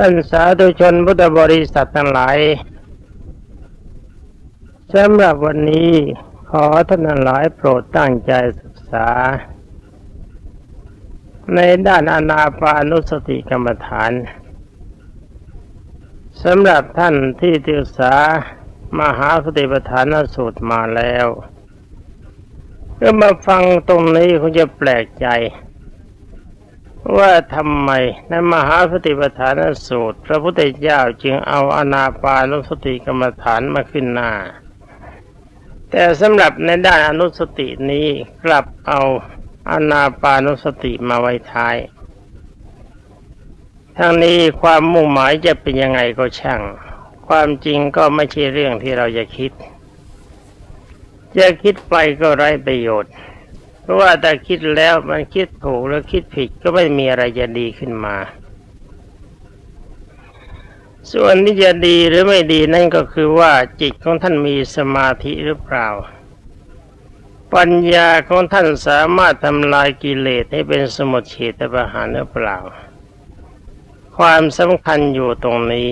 ท่านสาธุชนพุทธบริษัททั้งหลายสำหรับวันนี้ขอท่านทั้งหลายโปรดตั้งใจศึกษา ในด้านอนาปานุสติกรรมฐานสำหรับท่านที่ศึกษามหาสติปัฏฐานสูตรมาแล้วก็มาฟังตรงนี้คงจะแปลกใจ ว่าทำไมในมหาสติปัฏฐานสูตร พระพุทธเจ้าจึงเอาอนาปานุสติกรรมฐานมาขึ้นหน้า แต่สำหรับในด้านอนุสตินี้กลับเอาอนาปานุสติมาไว้ท้ายทั้งนี้ความมุ่งหมายจะเป็นยังไงก็ช่าง ความจริงก็ไม่ใช่เรื่องที่เราจะคิด จะคิดไปก็ไร้ประโยชน์ ราะว่าแต่คิดแล้วมันคิดถูกแล้วคิดผิดก็ไม่มีอะไรจะดีขึ้นมา ส่วนที่จะดีหรือไม่ดีนั่นก็คือว่าจิตของท่านมีสมาธิหรือเปล่า ปัญญาของท่านสามารถทำลายกิเลสให้เป็นสมุทเฉตประหารหรือเปล่า ความสำคัญอยู่ตรงนี้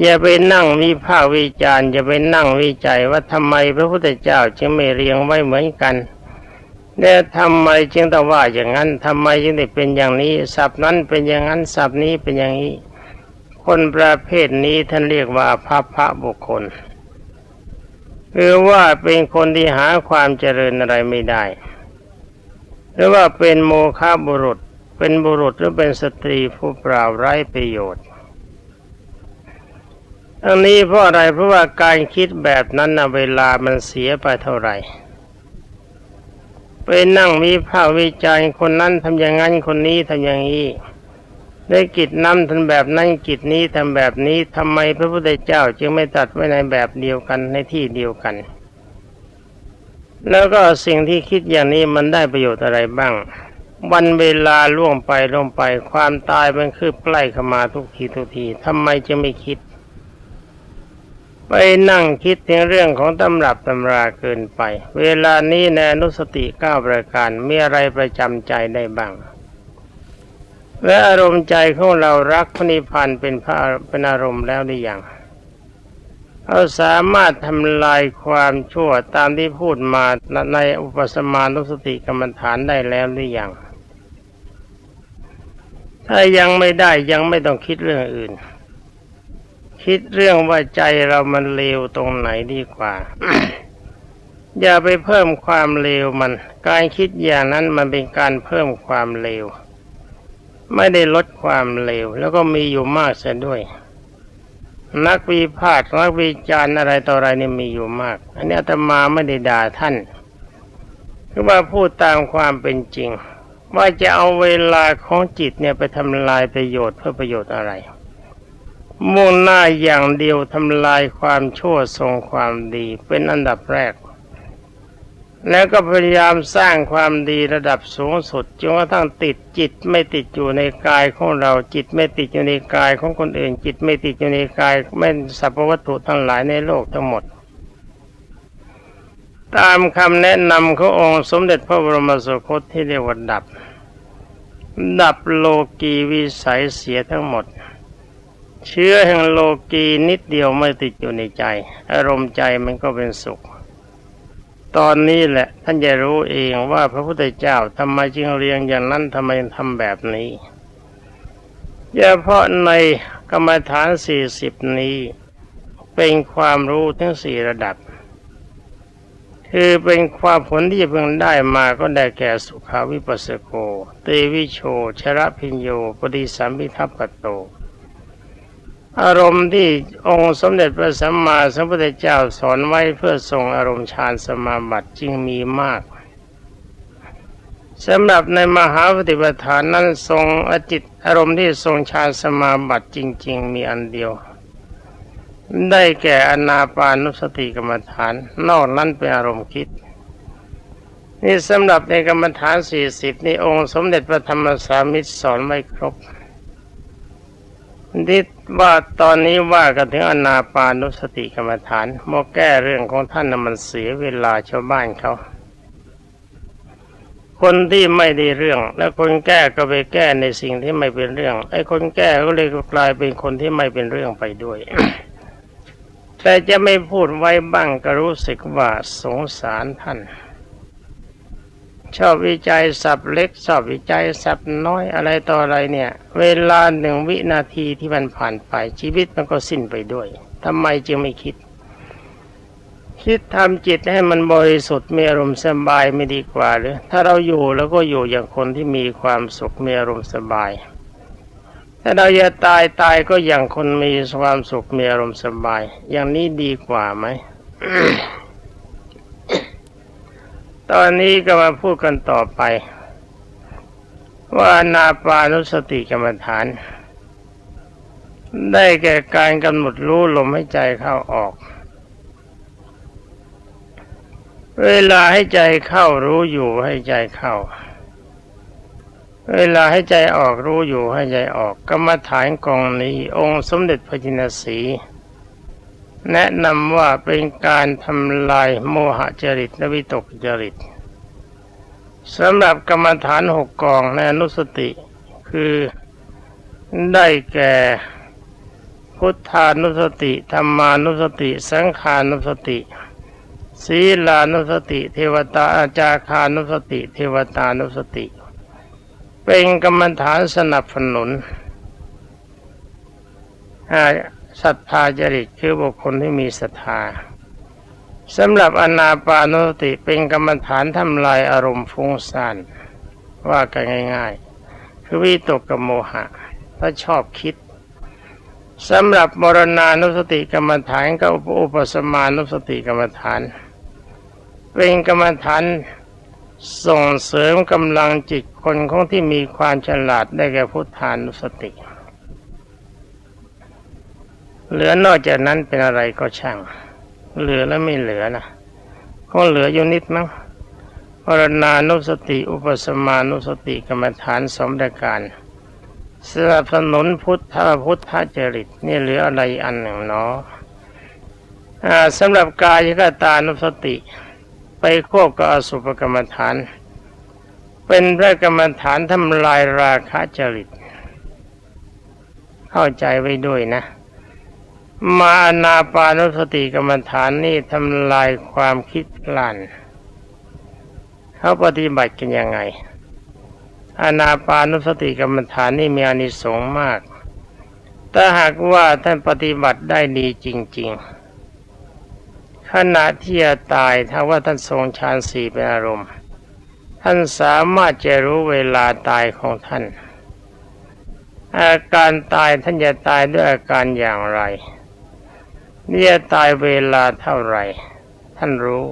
อย่าไปนั่งวิพากวิจารณ์อย่าไปนั่งวิจัยว่าทำไมพระพุทธเจ้าจึงไม่เรียงไว้เหมือนกัน แล้วทำไมจึงต้องว่าอย่างนั้นทำไมจึงได้เป็นอย่างนี้ศัพท์นั้นเป็นอย่างนั้นศัพท์นี้เป็นอย่างนี้ คนประเภทนี้ท่านเรียกว่าพระพระบุคคลหรือว่าเป็นคนที่หาความเจริญอะไรไม่ได้ หรือว่าเป็นโมฆะบุรุษ เป็นบุรุษหรือเป็นสตรีผู้เปล่าไร้ประโยชน์อันนี้เพราะอะไรเพราะว่าการคิดแบบนั้นนะเวลามันเสียไปเท่าไหร่ ไปนั่งมีภาควิจารคนนั้นทำอย่างนั้นคนนี้ทำอย่างนี้ได้กิจนั้นทำแบบนั้นกิจนี้ทำแบบนี้ทำไมพระพุทธเจ้าจึงไม่ตัดไว้ในแบบเดียวกันในที่เดียวกัน แล้วก็สิ่งที่คิดอย่างนี้มันได้ประโยชน์อะไรบ้าง วันเวลาล่วงไปล่วงไปความตายมันคืบใกล้เข้ามาทุกทีทุกทีทำไมจะไม่คิด ไปนั่งคิดถึงเรื่องของตำรับตำราเกินไป เวลานี้ในอนุสติเก้าประการ มีอะไรประจำใจได้บ้าง และอารมณ์ใจของเรารักพนิพพานเป็นพระเป็นอารมณ์แล้วหรือยังเราสามารถทำลายความชั่วตามที่พูดมาในอุปสมานุสติกรรมฐานได้แล้วหรือยัง ถ้ายังไม่ได้ยังไม่ต้องคิดเรื่องอื่น คิดเรื่องว่าใจเรามันเลวตรงไหนดีกว่า อย่าไปเพิ่มความเลวมัน การคิดอย่างนั้นมันเป็นการเพิ่มความเลว ไม่ได้ลดความเลว แล้วก็มีอยู่มากเสียด้วย นักวิพากษ์นักวิจารณ์อะไรต่ออะไรนี่มีอยู่มาก อันนี้อาตมาไม่ได้ด่าท่านคือว่าพูดตามความเป็นจริง ว่าจะเอาเวลาของจิตเนี่ยไปทำลายประโยชน์เพื่อประโยชน์อะไร มุ่งหน้าอย่างเดียวทำลายความชั่วทรงความดีเป็นอันดับแรก แล้วก็พยายามสร้างความดีระดับสูงสุดจนกระทั่งติดจิตไม่ติดอยู่ในกายของเราจิตไม่ติดอยู่ในกายของคนอื่น จิตไม่ติดอยู่ในกายไม่สรรพวัตถุทั้งหลายในโลกทั้งหมด ตามคำแนะนำขององค์สมเด็จพระบรมสุคตที่เรียกว่าดับ ดับโลกีวิสัยเสียทั้งหมด เชื้อแห่งโลกีนิดเดียวไม่ติดอยู่ในใจ อารมณ์ใจมันก็เป็นสุข ตอนนี้แหละท่านจะรู้เองว่าพระพุทธเจ้าทำไมจึงเรียงอย่างนั้นทำไมทำแบบนี้เฉพาะในกรรมฐานสี่สิบนี้ เป็นความรู้ทั้งสี่ระดับ คือเป็นความผลที่เพิ่งได้มาก็ได้แก่สุขาวิปัสสโก เตวิโช ชระพิญโย ปฏิสัมพิทัปปโต อารมณ์ที่องค์สมเด็จพระสัมมาสัมพุทธเจ้าสอนไว้เพื่อทรงอารมณ์ฌานสมาบัติจึงมีมากสำหรับในมหาปฏิปทานนั้นทรงอจิตอารมณ์ที่ทรงฌานสมาบัติจริง ๆ มีอันเดียว ได้แก่อนาปานุสติกรรมฐาน นอกนั้นเป็นอารมณ์คิด นี่สำหรับในกรรมฐานสี่สิบนี่องค์สมเด็จพระธรรมสามิตรสอนไม่ครบ ที่ว่าตอนนี้ว่ากันถึงอนาปานุสติกรรมฐานโมแก้เรื่องของท่านนะมันเสียเวลาชาวบ้านเขา คนที่ไม่ได้เรื่อง และคนแก้ก็ไปแก้ในสิ่งที่ไม่เป็นเรื่อง ไอ้คนแก้ก็เลยกลายเป็นคนที่ไม่เป็นเรื่องไปด้วย แต่จะไม่พูดไว้บ้างก็รู้สึกว่าสงสารท่าน ชอบวิจัยสับเล็กชอบวิจัยสับน้อยอะไรต่ออะไรเนี่ย เวลาหนึ่งวินาทีที่มันผ่านไปชีวิตมันก็สิ้นไปด้วยทำไมจึงไม่คิด คิดทำจิตให้มันบริสุทธิ์มีอารมณ์สบายไม่ดีกว่าหรือถ้าเราอยู่แล้วก็อยู่อย่างคนที่มีความสุขมีอารมณ์สบายถ้าเราจะตายตายก็อย่างคนมีความสุขมีอารมณ์สบาย อย่างนี้ดีกว่าไหม ตอนนี้ก็มาพูดกันต่อไป ว่านาปานุสติกรรมฐาน ได้แก่การกำหนดรู้ลมให้ใจเข้าออก เวลาให้ใจเข้ารู้อยู่ให้ใจเข้า เวลาให้ใจออกรู้อยู่ให้ใจออกกรรมฐานกองนี้ องค์สมเด็จพระจินสี แนะนำว่าเป็นการทำลายโมหะจริตและวิตกจริตสำหรับกรรมฐานหกกองในอนุสติ คือได้แก่พุทธานุสติธรรมานุสติ สังขานุสติ ศีลานุสติ เทวตาอาจาคานุสติ เทวตานุสติ เป็นกรรมฐานสนับสนุน ศรัทธาจริตคือบุคคลที่มีศรัทธาสำหรับอนาปานุสติเป็นกรรมฐานทำลายอารมณ์ฟุ้งซ่านว่ากันง่ายๆ คือวิตกกับโมหะ ถ้าชอบคิดสำหรับมรณานุสติกรรมฐานกับอุปสมานุสติกรรมฐาน เป็นกรรมฐานส่งเสริมกำลังจิตคนของที่มีความฉลาดได้แก่พุทธานุสติ เหลือนอกจากนั้นเป็นอะไรก็ช่าง เหลือแล้วไม่เหลือนะคงเหลืออยู่นิดมั้งมรณานุสติ อุปสมานุสติกรรมฐานสมรการสนับสนุนพุทธพุทธจริตนี่เหลืออะไรอันหนึ่งเนาะสำหรับกายกตานุสติ ไปควบกับอสุภกรรมฐาน เป็นพระกรรมฐานทำลายราคะจริต เข้าใจไว้ด้วยนะ มาอนาปานุสติกรรมฐานนี่ทำลายความคิดลานเขาปฏิบัติกันยังไง อนาปานุสติกรรมฐานนี่มีอานิสงส์มาก ถ้าหากว่าท่านปฏิบัติได้ดีจริง ๆ ขณะที่จะตายถ้าว่าท่านทรงฌานสี่เป็นอารมณ์ ท่านสามารถจะรู้เวลาตายของท่าน อาการตายท่านจะตายด้วยอาการอย่างไร นี่จะตายเวลาเท่าไหร่ ท่านรู้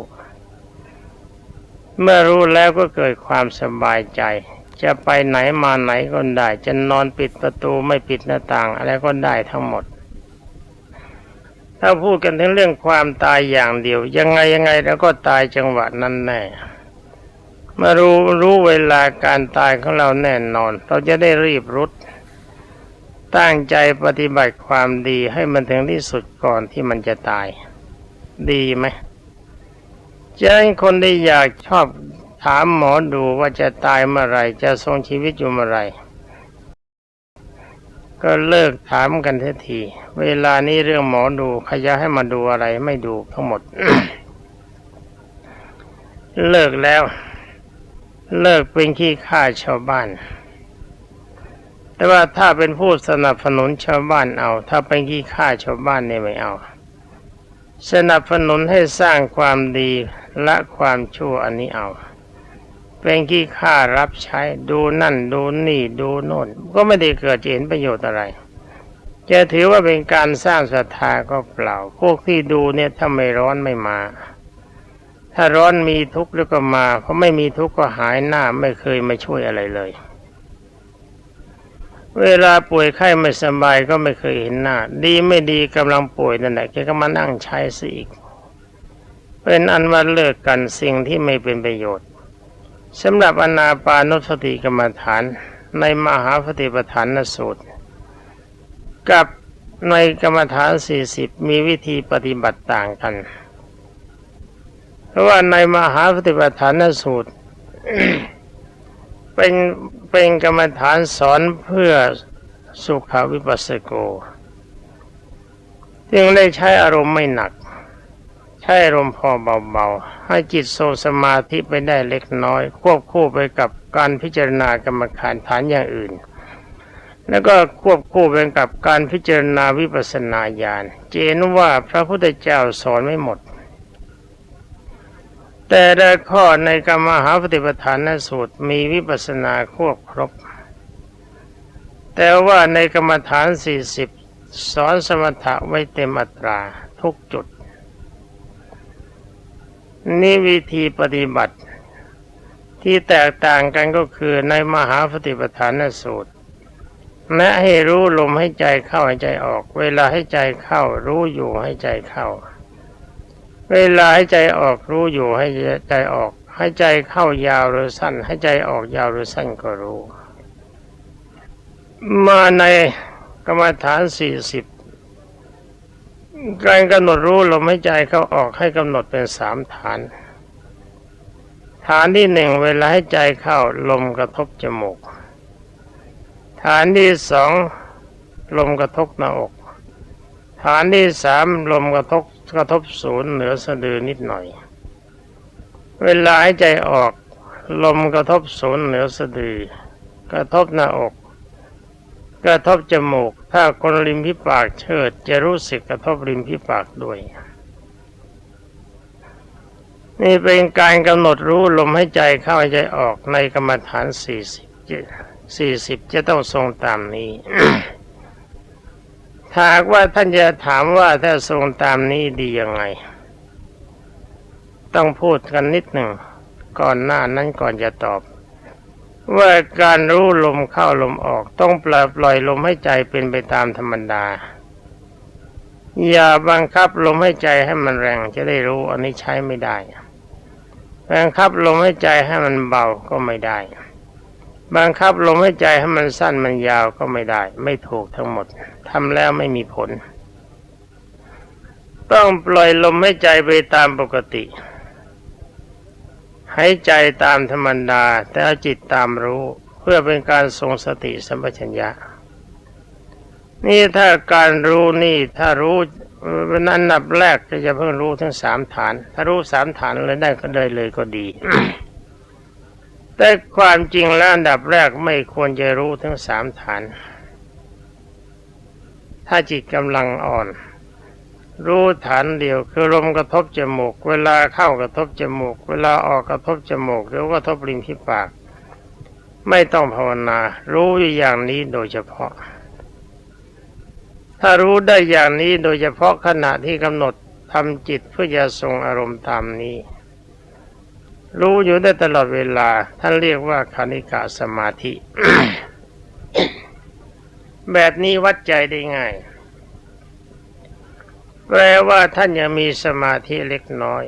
เมื่อรู้แล้วก็เกิดความสบายใจ จะไปไหนมาไหนก็ได้ จะนอนปิดประตูไม่ปิดหน้าต่าง อะไรก็ได้ทั้งหมด ถ้าพูดกันถึงเรื่องความตายอย่างเดียว ยังไงยังไงแล้วก็ตายจังหวะนั้นแน่มารู้รู้เวลาการตายของเราแน่นอน เราจะได้รีบรุด ตั้งใจปฏิบัติความดีให้มันถึงที่สุดก่อนที่มันจะตาย ดีไหมจะให้คนที่อยากชอบถามหมอดูว่าจะตายเมื่อไรจะทรงชีวิตอยู่เมื่อไรก็เลิกถามกันทีที เวลานี้เรื่องหมอดูขยะให้มาดูอะไรไม่ดูทั้งหมด เลิกแล้ว เลิกเป็นขี้ข้าชาวบ้าน แต่ว่าถ้าเป็นผู้สนับสนุนชาวบ้านเอา ถ้าเป็นขี้ข้าชาวบ้านเนี่ยไม่เอา สนับสนุนให้สร้างความดีและความชั่วอันนี้เอา เป็นขี้ข้ารับใช้ดูนั่นดูนี่ดูโน่น ก็ไม่ได้เกิดเห็นประโยชน์อะไร จะถือว่าเป็นการสร้างศรัทธาก็เปล่า พวกที่ดูเนี่ยถ้าไม่ร้อนไม่มา ถ้าร้อนมีทุกข์แล้วก็มา เพราะไม่มีทุกข์ก็หายหน้าไม่เคยมาช่วยอะไรเลย เวลาป่วยไข้ไม่สบายก็ไม่เคยเห็นหน้า ดีไม่ดีกำลังป่วยนั่นแหละแกก็มานั่งใช้สิอีก เป็นอันว่าเลิกกันสิ่งที่ไม่เป็นประโยชน์สำหรับอนาปานุสติกรรมฐานในมหาปฏิปทานสูตร กับในกรรมฐานสี่สิบมีวิธีปฏิบัติต่างกัน เพราะว่าในมหาปฏิปทานสูตร เป็นเป็นกรรมฐานสอนเพื่อสุขวิปัสสโกจึงได้ใช้อารมณ์ไม่หนัก ใช้อารมณ์พอเบาๆ ให้จิตทรงสมาธิไปได้เล็กน้อย ควบคู่ไปกับการพิจารณากรรมฐานฐานอย่างอื่น แล้วก็ควบคู่ไปกับการพิจารณาวิปัสสนาญาณเจนว่าพระพุทธเจ้าสอนไม่หมด แต่ได้ข้อในกรรมหาปฏิปทานสูตรมีวิปัสสนาควบครบ แต่ว่าในกรรมฐาน40สอนสมถะไว้เต็มอัตราทุกจุด นี่วิธีปฏิบัติ ที่แตกต่างกันก็คือในมหาปฏิปทานสูตรแนะให้รู้ลมให้ใจเข้าให้ใจออก เวลาให้ใจเข้า รู้อยู่ให้ใจเข้า เวลาให้ใจออกรู้อยู่ให้ใจออก ให้ใจเข้ายาวหรือสั้น ให้ใจออกยาวหรือสั้นก็รู้ มาในกรรมฐานสี่สิบการกำหนดรู้ลมให้ใจเข้าออกให้กำหนดเป็นสามฐาน ฐานที่หนึ่งเวลาให้ใจเข้าลมกระทบจมูก ฐานที่สองลมกระทบหน้าอก ฐานที่สามลมกระทบ กระทบศูนย์เหนือสะดือนิดหน่อย เวลาให้ใจออก ลมกระทบศูนย์เหนือสะดือ กระทบหน้าอก กระทบจมูก ถ้าคนริมพิปากเชิด จะรู้สึกกระทบริมพิปากด้วย นี่เป็นการกำหนดรู้ลมให้ใจเข้าใจออกในกรรมฐานสี่สิบสี่สิบจะต้องทรงตามนี้ หากว่าท่านจะถามว่าถ้าทรงตามนี้ดียังไง ต้องพูดกันนิดหนึ่ง ก่อนหน้านั้นก่อนจะตอบ ว่าการรู้ลมเข้าลมออกต้องปล่อยปล่อยลมให้ใจเป็นไปตามธรรมดา อย่าบังคับลมให้ใจให้มันแรงจะได้รู้อันนี้ใช้ไม่ได้บังคับลมให้ใจให้มันเบาก็ไม่ได้ บังคับลมให้ใจให้มันสั้นมันยาวก็ไม่ได้ ไม่ถูกทั้งหมดทำแล้วไม่มีผล ต้องปล่อยลมให้ใจไปตามปกติหายใจตามธรรมดา แต่เอาจิตตามรู้เพื่อเป็นการทรงสติสัมปชัญญะ นี่ถ้าการรู้นี่ถ้ารู้นั้นนับแรกก็จะเพิ่งรู้ทั้งสามฐาน ถ้ารู้สามฐานเลยได้ก็ได้เลยก็ดี แต่ความจริงแล้วอันดับแรกไม่ควรจะรู้ทั้งสามฐาน ถ้าจิตกำลังอ่อน รู้ฐานเดียวคือลมกระทบจมูก เวลาเข้ากระทบจมูก เวลาออกกระทบจมูกหรือกระทบริมที่ปาก ไม่ต้องภาวนา รู้อย่างนี้โดยเฉพาะ ถ้ารู้ได้อย่างนี้โดยเฉพาะขณะที่กำหนดทำจิตเพื่อจะทรงอารมณ์ตามนี้ รู้อยู่ได้ตลอดเวลา ท่านเรียกว่าคณิกาสมาธิ แบบนี้วัดใจได้ง่าย แปลว่าท่านยังมีสมาธิเล็กน้อย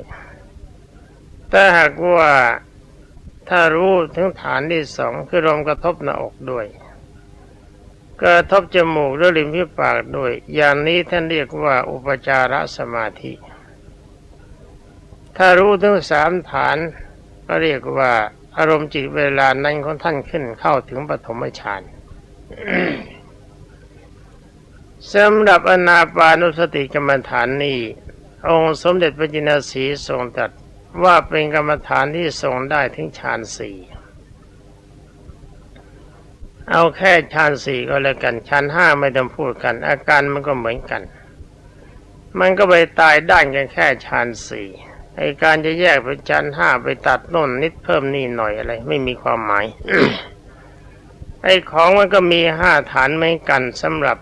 แต่หากว่าถ้ารู้ถึงฐานที่สองคือลมกระทบหน้าอกด้วย กระทบจมูกด้วยริมฝีปากด้วย อย่างนี้ท่านเรียกว่าอุปจารสมาธิ ถ้ารู้ถึงสามฐาน ก็เรียกว่าอารมณ์จิตเวลานั้นของท่านขึ้นเข้าถึงปฐมฌานสำหรับอนาปานุสติกรรมฐานนี้ องค์สมเด็จพระจินสีทรงตรัสว่าเป็นกรรมฐานที่ทรงได้ถึงฌานสี่เอาแค่ฌานสี่ก็แล้วกันฌานห้าไม่ต้องพูดกัน อาการมันก็เหมือนกัน มันก็ไปตายด้านกันแค่ฌานสี่ ไอการจะแยกเป็นฌานห้าไปตัดน่นนิดเพิ่มนี่หน่อยอะไร ไม่มีความหมาย ไอของมันก็มีห้าฐานเหมือนกันสำหรับ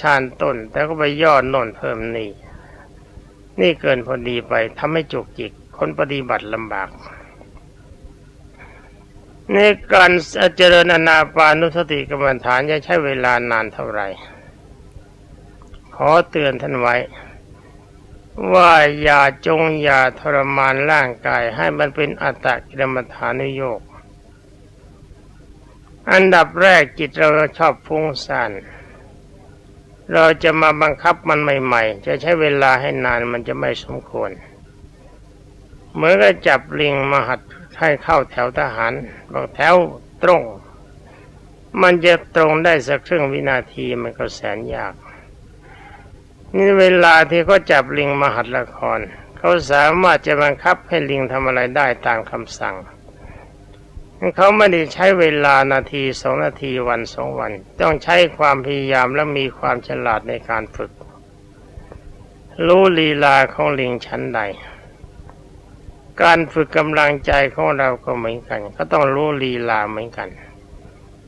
ชานต้น แต่ก็ไปย่อโน่นเพิ่มนี่ นี่เกินพอดีไปทำให้จุกจิก คนปฏิบัติลำบากในการเจริญอนาปานุสติกรรมฐานจะใช้เวลานานเท่าไหร่ ขอเตือนท่านไว้ ว่าอย่าจงอย่าทรมานร่างกายให้มันเป็นอัตตกิรมฐานุโยก อันดับแรกจิตเราชอบฟุ้งซ่านเราจะมาบังคับมันใหม่ๆ จะใช้เวลาให้นานมันจะไม่สมควรเหมือนกับจับลิงมาหัดให้เข้าแถวทหารบอกแถวตรง มันจะตรงได้สักครึ่งวินาทีมันก็แสนยาก นี่เวลาที่เขาจับลิงมาหัดละคร เขาสามารถจะบังคับให้ลิงทำอะไรได้ตามคำสั่งเขาไม่ได้ใช้เวลานาทีสองนาทีวันสองวัน ต้องใช้ความพยายามและมีความฉลาดในการฝึก รู้ลีลาของลิงชั้นใด การฝึกกำลังใจของเราก็เหมือนกัน ก็ต้องรู้ลีลาเหมือนกัน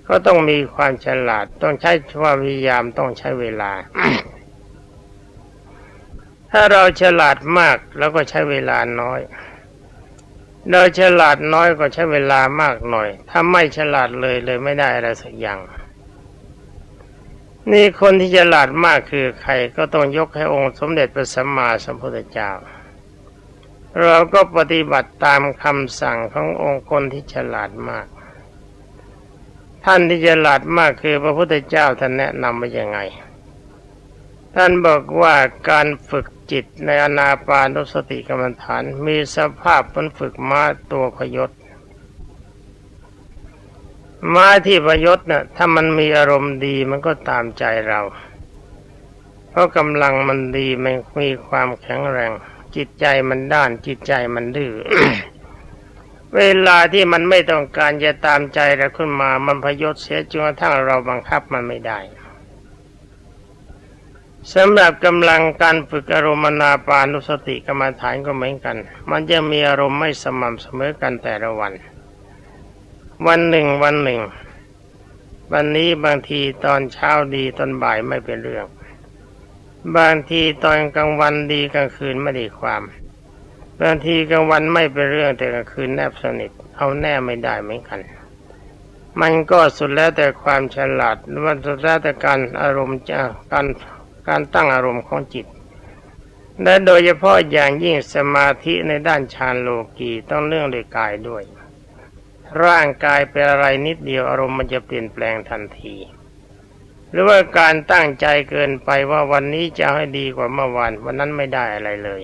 ก็ต้องมีความฉลาด ต้องใช้ความพยายามต้องใช้เวลา ถ้าเราฉลาดมากแล้วก็ใช้เวลาน้อย เราฉลาดน้อยก็ใช้เวลามากหน่อย ถ้าไม่ฉลาดเลยเลยไม่ได้อะไรสักอย่าง นี่คนที่ฉลาดมากคือใครก็ต้องยกให้องค์สมเด็จพระสัมมาสัมพุทธเจ้า เราก็ปฏิบัติตามคำสั่งขององค์คนที่ฉลาดมาก ท่านที่ฉลาดมากคือพระพุทธเจ้าท่านแนะนำว่ายังไง ท่านบอกว่าการฝึกจิตในอนาปานุสติกรรมฐาน มีสภาพมันฝึกม้าตัวพยศม้าที่พยศนะ่ะถ้ามันมีอารมณ์ดีมันก็ตามใจเรา เพราะกำลังมันดีมันมีความแข็งแรง จิตใจมันด้านจิตใจมันดื้อเวลาที่มันไม่ต้องการจะตามใจเราขึ้นมา มันพยศเสียจนกระทั่งเราบังคับมันไม่ได้ สำหรับกำลังการฝึกอารมณ์นาปานุสติกรรมฐานก็เหมือนกัน มันจะมีอารมณ์ไม่สม่ำเสมอกันแต่ละวัน วันหนึ่งวันหนึ่ง วันนี้บางทีตอนเช้าดีตอนบ่ายไม่เป็นเรื่อง บางทีตอนกลางวันดีกลางคืนไม่ได้ความ บางทีกลางวันไม่เป็นเรื่องแต่กลางคืนแนบสนิท เอาแน่ไม่ได้เหมือนกัน มันก็สุดแล้วแต่ความฉลาดมันสุดแล้วแต่การอารมณ์จะการ การตั้งอารมณ์ของจิต และโดยเฉพาะอย่างยิ่งสมาธิในด้านฌานโลกีต้องเรื่องด้วยกายด้วย ร่างกายเป็นอะไรนิดเดียวอารมณ์มันจะเปลี่ยนแปลงทันที หรือว่าการตั้งใจเกินไปว่าวันนี้จะให้ดีกว่าเมื่อวานวันนั้นไม่ได้อะไรเลย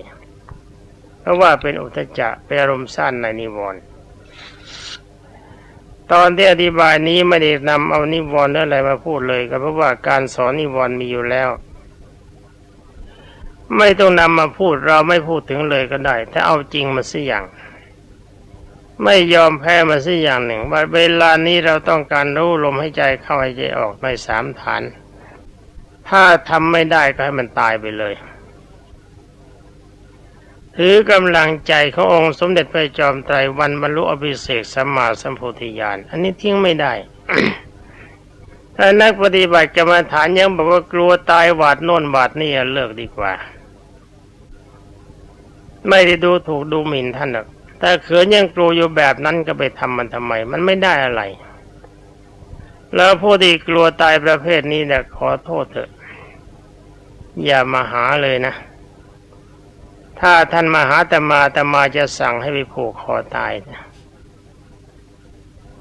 เพราะว่าเป็นอุทจจะเป็นอารมณ์สั้นในนิวรณ์ตอนที่อธิบายนี้ไม่ได้นำเอานิวรณ์อะไรมาพูดเลยก็เพราะว่าการสอนนิวรณ์มีอยู่แล้ว ไม่ต้องนำมาพูดเราไม่พูดถึงเลยก็ได้ ถ้าเอาจริงมาสิอย่าง ไม่ยอมแพ้มาสิอย่างหนึ่งว่าเวลานี้เราต้องการรู้ลมให้ใจเข้าให้ใจออกในสามฐาน ถ้าทำไม่ได้ก็ให้มันตายไปเลย ถือกำลังใจขององค์สมเด็จพระจอมไตรวันบรรลุอภิเศกสัมมาสัมโพธิญาณอันนี้ทิ้งไม่ได้ถ้านักปฏิบัติกรรมฐานยังบอกว่ากลัวตายหวาดโน่นหวาดนี่เลิกดีกว่า ไม่ได้ดูถูกดูหมิ่นท่านหรอกแต่เขือยังกลัวอยู่แบบนั้นก็ไปทำมันทำไม มันไม่ได้อะไร แล้วผู้ที่กลัวตายประเภทนี้เนี่ยขอโทษเถอะ อย่ามาหาเลยนะ ถ้าท่านมาหาแต่มาแต่มาจะสั่งให้ไปผูกคอตายนะ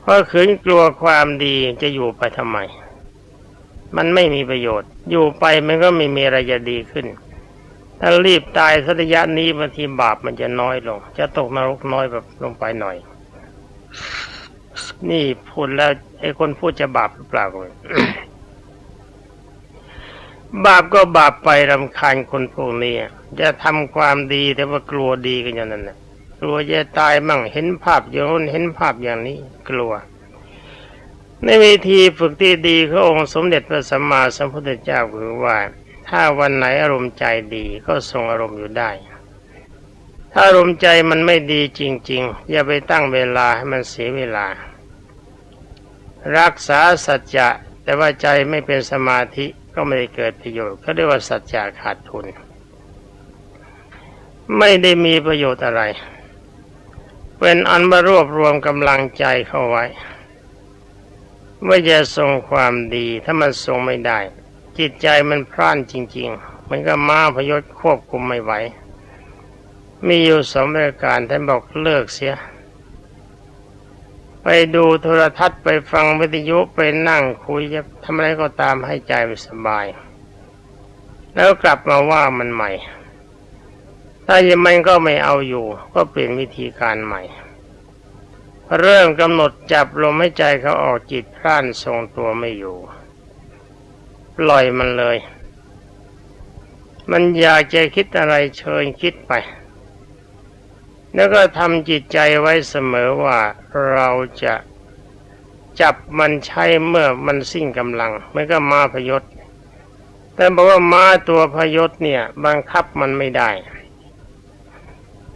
เพราะขืนกลัวความดีจะอยู่ไปทำไม มันไม่มีประโยชน์ อยู่ไปมันก็ไม่มีอะไรจะดีขึ้น ถ้ารีบตายสัตยะนี้บางทีบาปมันจะน้อยลง จะตกนรกน้อยแบบลงไปหน่อย นี่พูดแล้วไอ้คนพูดจะบาปหรือเปล่าเลยบาปก็บาปไปรำคาญคนพวกนี้จะทำความดีแต่ว่ากลัวดีกันอย่างนั้นนะกลัวจะตายมั่งเห็นภาพอย่างน้นเห็นภาพอย่างนี้ กลัว ในวิธีฝึกที่ดีขององค์สมเด็จพระสัมมาสัมพุทธเจ้าคือว่า ถ้าวันไหนอารมณ์ใจดีก็ทรงอารมณ์อยู่ได้ ถ้าอารมณ์ใจมันไม่ดีจริง ๆ อย่าไปตั้งเวลาให้มันเสียเวลา รักษาสัจจะแต่ว่าใจไม่เป็นสมาธิก็ไม่ได้เกิดประโยชน์เขาเรียกว่าสัจจะขาดทุน ไม่ได้มีประโยชน์อะไร เป็นอันมารวบรวมกำลังใจเข้าไว้ว่าจะทรงความดีถ้ามันทรงไม่ได้ จิตใจมันพร่านจริง ๆ มันก็มาพยศควบคุมไม่ไหว มีอยู่สองประการท่านบอกเลิกเสีย ไปดูโทรทัศน์ไปฟังวิทยุไปนั่งคุยจะทำอะไรก็ตามให้ใจมันสบาย แล้วกลับมาว่ามันใหม่ ถ้ายังมันก็ไม่เอาอยู่ ก็เปลี่ยนวิธีการใหม่ เริ่มกำหนดจับลมให้ใจเขาออกจิตพร่านทรงตัวไม่อยู่ ปล่อยมันเลย มันอยากจะคิดอะไรเชิญคิดไป แล้วก็ทำจิตใจไว้เสมอว่าเราจะจับมันใช้เมื่อมันสิ้นกำลังไม่ก็มาพยศ แต่บอกว่ามาตัวพยศเนี่ย บังคับมันไม่ได้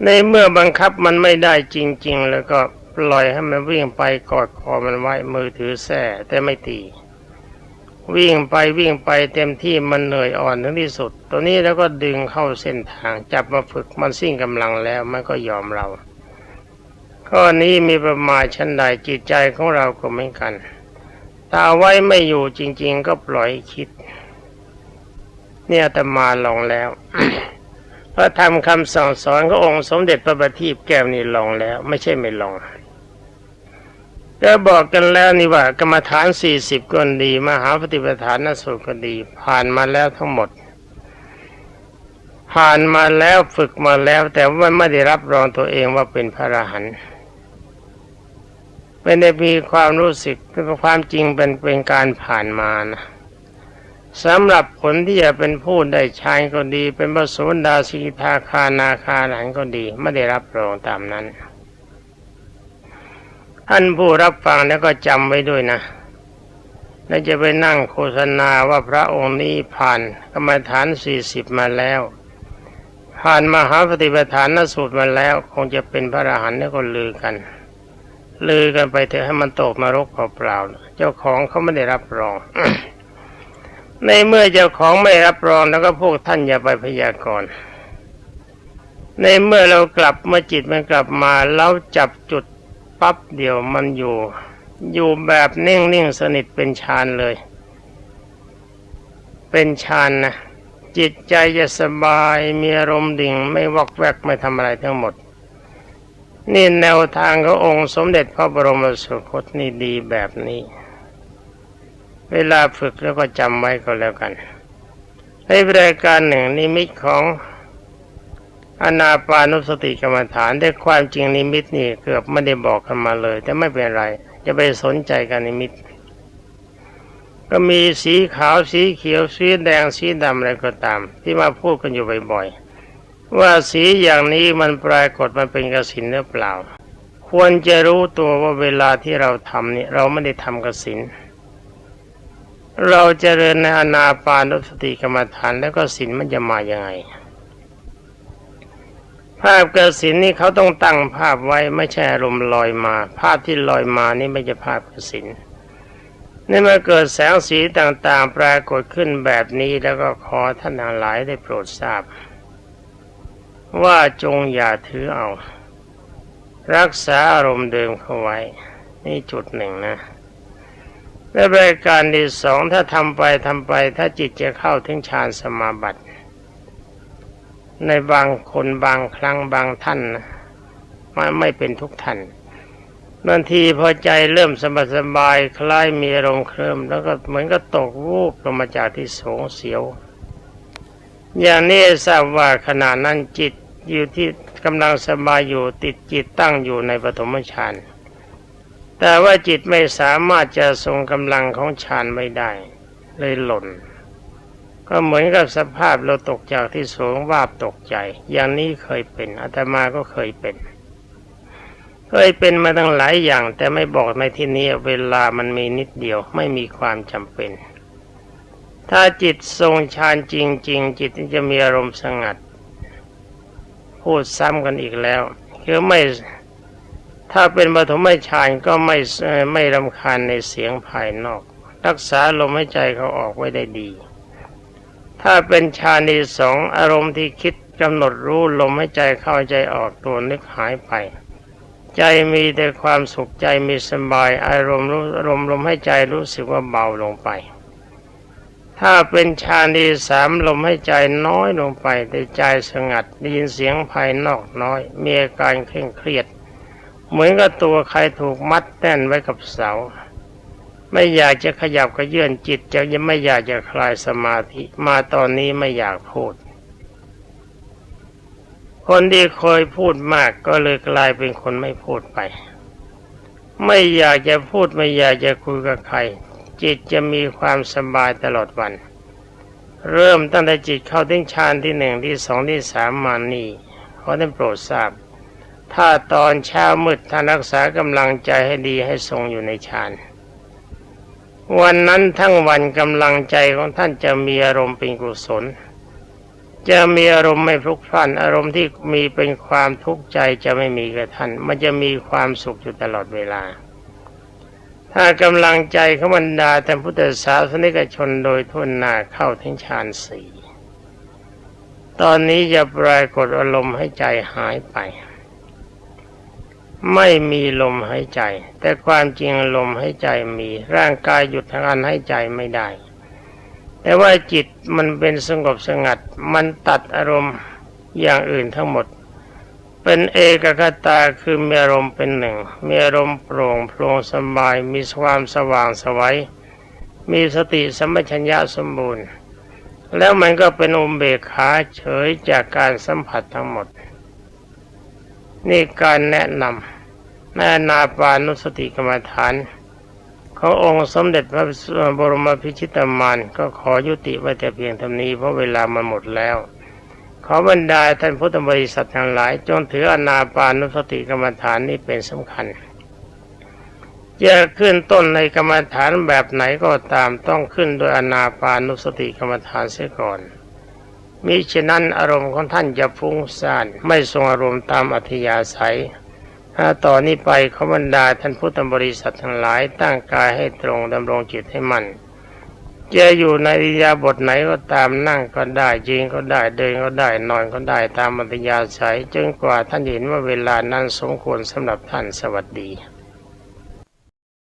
ในเมื่อบังคับมันไม่ได้จริง ๆ แล้วก็ปล่อยให้มันวิ่งไปกอดคอมันไว้มือถือแส้แต่ไม่ตี วิ่งไปวิ่งไปเต็มที่มันเหนื่อยอ่อนถึงที่สุด ตัวนี้แล้วก็ดึงเข้าเส้นทางจับมาฝึกมันสิ้นกำลังแล้วมันก็ยอมเรา ข้อนี้มีประมาณชั้นใดจิตใจของเราก็เหมือนกันถ้าไว้ไม่อยู่จริง ๆ ก็ปล่อยคิด เนี่ยแต่มาลองแล้วพระธรรมคำสั่งสอนขององค์สมเด็จพระบัณฑิตแก้วนี่ลองแล้ว ไม่ใช่ไม่ลอง ก็บอกกันแล้วนี่ว่ากรรมฐานสี่สิบก็ดี มหาปฏิปทานนสูตรก็ดี ผ่านมาแล้วทั้งหมด ผ่านมาแล้วฝึกมาแล้ว แต่ว่าไม่ได้รับรองตัวเองว่าเป็นพระอรหันต์เป็นได้มีความรู้สึกความจริงเป็นเป็นการผ่านมานะสำหรับผลที่จะเป็นผู้ได้ชายก็ดี เป็นพระโสดาสีทาคานาคาหลังก็ดี ไม่ได้รับรองตามนั้น ท่านผู้รับฟังแล้วก็จำไว้ด้วยนะและจะไปนั่งโฆษณาว่าพระองค์นี้ผ่านกรรมฐานสี่สิบมาแล้ว ผ่านมหาปฏิปทานนสูตรมาแล้วคงจะเป็นพระอรหันต์แล้วก็ลือกัน ลือกันไปเถอะให้มันตกนรกเปล่าๆเจ้าของเขาไม่ได้รับรอง ในเมื่อเจ้าของไม่รับรองแล้วก็พวกท่านอย่าไปพยากรณ์ในเมื่อเรากลับเมื่อจิตมันกลับมาเราจับจุด ปั๊บเดียวมันอยู่ อยู่แบบนิ่งนิ่งสนิทเป็นฌานเลย เป็นฌานนะจิตใจจะสบายมีอารมณ์ดิ่งไม่วอกแวกไม่ทำอะไรทั้งหมด นี่แนวทางขององค์สมเด็จพระบรมสุคตนี่ดีแบบนี้ เวลาฝึกแล้วก็จำไว้ก็แล้วกันในรายการหนึ่งนิมิตของ อนาปานุสติกรรมฐานได้ความจริงนิมิตนี่เกือบไม่ได้บอกกันมาเลย แต่ไม่เป็นไรจะไปสนใจกันนิมิต ก็มีสีขาวสีเขียวสีแดงสีดำอะไรก็ตาม ที่มาพูดกันอยู่บ่อยๆว่าสีอย่างนี้มันปรากฏมันเป็นกสินหรือเปล่า ควรจะรู้ตัวว่าเวลาที่เราทำนี่เราไม่ได้ทำกสินเราจเจริญในอนาปานุสติกรรมฐานแล้วก็สินมันจะมาอย่างไง ภาพกสินนี่เขาต้องตั้งภาพไว้ไม่ใช่อารมณ์ลอยมา ภาพที่ลอยมานี่ไม่ใช่ภาพกสินนี่มาเกิดแสงสีต่างๆ ปรากฏขึ้นแบบนี้แล้วก็ขอท่านทั้งหลายได้โปรดทราบ ว่าจงอย่าถือเอา รักษาอารมณ์เดิมเข้าไว้ นี่จุดหนึ่งนะและรายการที่สองถ้าทำไปทำไป ถ้าจิตจะเข้าถึงฌานสมาบัติ ในบางคนบางครั้งบางท่านมันไม่เป็นทุกท่านบางทีพอใจเริ่มสบายสบายคล้ายมีอารมณ์เคลิ้มแล้วก็เหมือนก็ตกวูบลงมาจากที่สงเสียว อย่างนี้ทราบว่าขณะนั้นจิตอยู่ที่กำลังสบายอยู่ติดจิตตั้งอยู่ในปฐมฌานแต่ว่าจิตไม่สามารถจะทรงกำลังของฌานไม่ได้ เลยหล่น ก็เหมือนกับสภาพเราตกจากที่สูงวาบตกใจ อย่างนี้เคยเป็นอาตมาก็เคยเป็น เคยเป็นมาตั้งหลายอย่าง แต่ไม่บอกในที่นี้เวลามันมีนิดเดียวไม่มีความจำเป็น ถ้าจิตทรงฌานจริง ๆ จิตจะมีอารมณ์สงัด พูดซ้ำกันอีกแล้วคือไม่ถ้าเป็นปฐมฌานก็ไม่ไม่รำคาญในเสียงภายนอก รักษาลมหายใจเขาออกไว้ได้ดี ถ้าเป็นฌานีสองอารมณ์ที่คิดกำหนดรู้ลมหายใจเข้าใจออกตัวนึกหายไป ใจมีแต่ความสุขใจมีสบาย อารมณ์รู้อารมณ์ลมหายใจรู้สึกว่าเบาลงไป ถ้าเป็นฌานีสามลมหายใจน้อยลงไปแต่ใจสงัดได้ยินเสียงภายนอกน้อย มีอาการเคร่งเครียด เหมือนกับตัวใครถูกมัดแน่นไว้กับเสา ไม่อยากจะขยับกระเยื่อนจิตจะยังไม่อยากจะคลายสมาธิมาตอนนี้ไม่อยากพูด คนที่เคยพูดมากก็เลยกลายเป็นคนไม่พูดไป ไม่อยากจะพูดไม่อยากจะคุยกับใคร จิตจะมีความสบายตลอดวัน เริ่มตั้งแต่จิตเข้าถึงฌานที่หนึ่งที่สองที่สามมานี่ขอท่านโปรดทราบ ถ้าตอนเช้ามืดท่านรักษากำลังใจให้ดีให้ทรงอยู่ในฌาน วันนั้นทั้งวันกำลังใจของท่านจะมีอารมณ์เป็นกุศล จะมีอารมณ์ไม่พลุกพล่านอารมณ์ที่มีเป็นความทุกข์ใจจะไม่มีกับท่าน มันจะมีความสุขอยู่ตลอดเวลา ถ้ากำลังใจของบรรดาท่พุทธศาสนิกชนโดยทุนนาเข้าถึงฌานสี่ตอนนี้จะปรากฏอารมณ์ให้ใจหายไป ไม่มีลมหายใจ แต่ความจริงลมหายใจมี ร่างกายหยุดทางการหายใจไม่ได้ แต่ว่าจิตมันเป็นสงบสงัด มันตัดอารมณ์อย่างอื่นทั้งหมด เป็นเอกคตาคือมีอารมณ์เป็นหนึ่ง มีอารมณ์โปร่งโปร่งสบาย มีความสว่างสวัยมีสติสัมปชัญญะสมบูรณ์ แล้วมันก็เป็นอุเบกขาเฉยจากการสัมผัสทั้งหมด นี่การแนะนำ ในอนาปานุสติกรรมฐานขององค์สมเด็จพระบรมพิชิตามานก็ขอยุติไว้แต่เพียงเท่านี้เพราะเวลามันหมดแล้ว ขอบรรดาท่านพุทธบริษัททั้งหลาย จงถืออนาปานุสติกรรมฐานนี้เป็นสำคัญจะขึ้นต้นในกรรมฐานแบบไหนก็ตามต้องขึ้นโดยอนาปานุสติกรรมฐานเสียก่อนมิฉะนั้นอารมณ์ของท่านจะฟุ้งซ่านไม่ทรงอารมณ์ตามอัธยาศัย ถ้าต่อนนี้ไปขบรรดาท่านพุทธบริษัททั้งหลายตั้งกายให้ตรงดำรงจิตให้มั่นจะอยู่ในอิยาบทไหนก็ตามนั่งก็ได้ยืนก็ได้เดินก็ได้นอนก็ได้ตามมัธยาศัยจนกว่าท่านเห็นว่าเวลานั้นสมควรสำหรับท่านสวัสดี